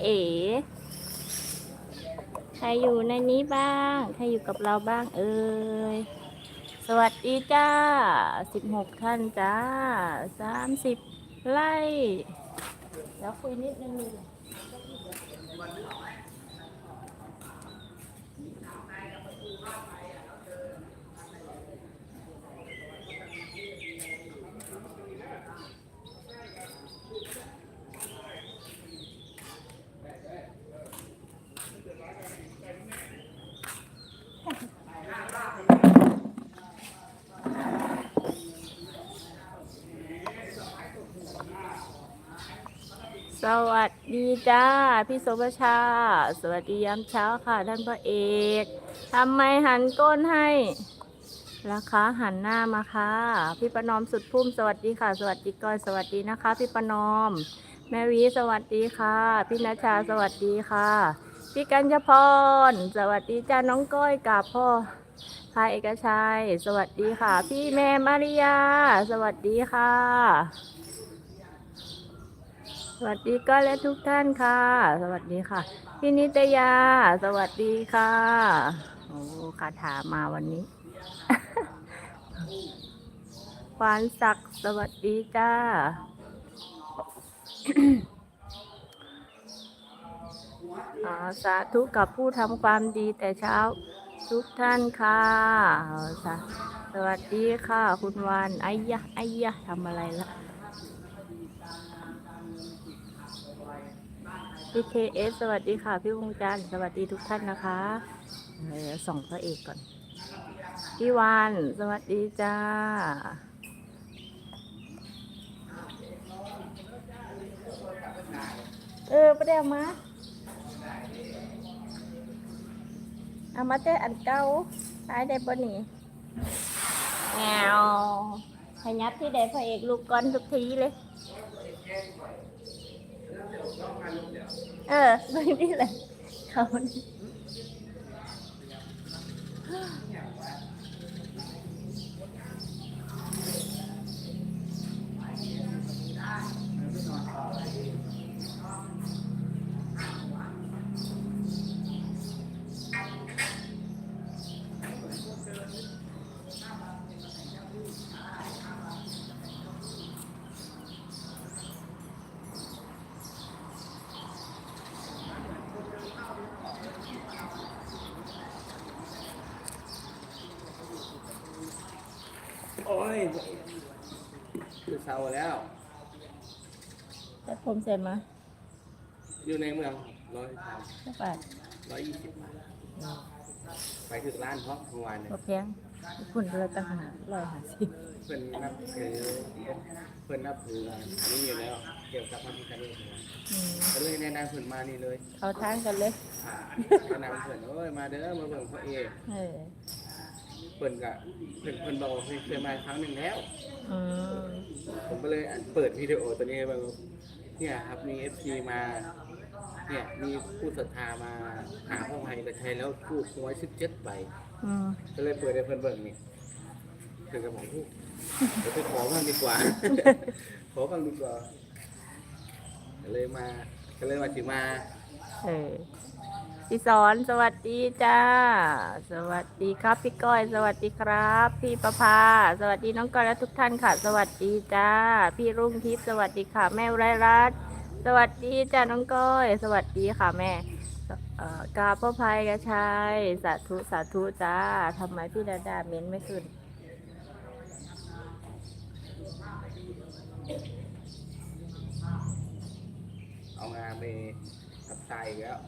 เอ๋ใครอยู่ในนี้บ้าง ใครอยู่กับเราบ้างเอ่ย สวัสดีจ้าสิบหกท่านจ้าสามสิบไล่ แล้วคุยนิดนึง สวัสดีจ้าพี่สภชา สวัสดียามเช้าค่ะ ท่านพระเอกทำไมหันก้นให้ราคาหันหน้ามาค่ะ พี่ประนอมสุดพุ่มสวัสดีค่ะ สวัสดีก้อยสวัสดีนะคะ พี่ประนอม แม่วีสวัสดีค่ะ พี่นัชชาสวัสดีค่ะ พี่กัญญพร สวัสดีจ้าน้องก้อยกับพ่อพายเอกชัย สวัสดีค่ะ พี่แม่มาริยา สวัสดีค่ะ สวัสดีก็และทุกท่านค่ะ สวัสดีค่ะ พี่นิตยา สวัสดีค่ะ โอ้คาถามาวันนี้ควานศักดิ์สวัสดีจ้าาสาธุกับผู้ทำความดีแต่เช้าทุกท่านค่ะสาสวัสดีค่ะ คุณวานไอ้ยะไอ้ยะทำอะไรละ พี่เคเอสสวัสดีค่ะ พี่วงจันทร์สวัสดีทุกท่านนะคะเดี๋ยวส่องพระเอกก่อน พี่วานสวัสดีจ้า เออประเดี๋ยวมาเอามาแต่อันเก่าตายได้ปะนี่แอวพยับที่ใดพระเอกลูกก้อนทุกทีเลย เออนี่แหละเขา คือเช้าแล้วแต่ผมเสร็จมาอยู่ในเมืองร้อยสักบาทร้อยยี่สิบบาทไปถึงร้านเพราะเมื่อวานเนี่ย บ่แพงคุณเลยตั้งหาร้อยห้าสิบเพื่อนนับถือเพื่อนนับถืออันนี้อยู่แล้ว เกี่ยวกับพระพิฆเนศนะอืมก็เลยแนะนำเพื่อนมานี่เลยเขาทางกันเลย อ่าแนะนำเพื่อนโอ้ยมาเด้อมาเบิ่งพระเอกเออ เพื่อนกะเพื่อนเพื่อนบอกว่าเคยเคยมาครั้งหนึ่งแล้ว อืมผมก็เลยเปิดวิดีโอตัวนี้ให้เบิ่งเนี่ยครับมีเอฟซีมา เนี่ยมีผู้ศรัทธามาหาพระภัยกระชัยแล้วพูดหวยสิบเจ็ดใบอืมก็เลยเปิดให้เพื่อนเบิ่งนี่เพื่อนก็บอกอู้เดี๋ยวไปขอบ้างดีกว่า ขอบ้างดีกว่าก็เลยมาก็เลยมาสิมา เออ พี่สอนสวัสดีจ้า สวัสดีครับพี่ก้อย สวัสดีครับ พี่ประภา สวัสดีน้องก้อยและทุกท่านค่ะ สวัสดีจ้า พี่รุ่งทิพย์สวัสดีค่ะ แม่ไรรัตสวัสดีจ้าน้องก้อย สวัสดีค่ะแม่กาบพระภัยกระชัยสาธุสาธุจ้าทำไมพี่ดาดาเม้นไม่ขึ้นเอางานไป ทับทรายแล้ว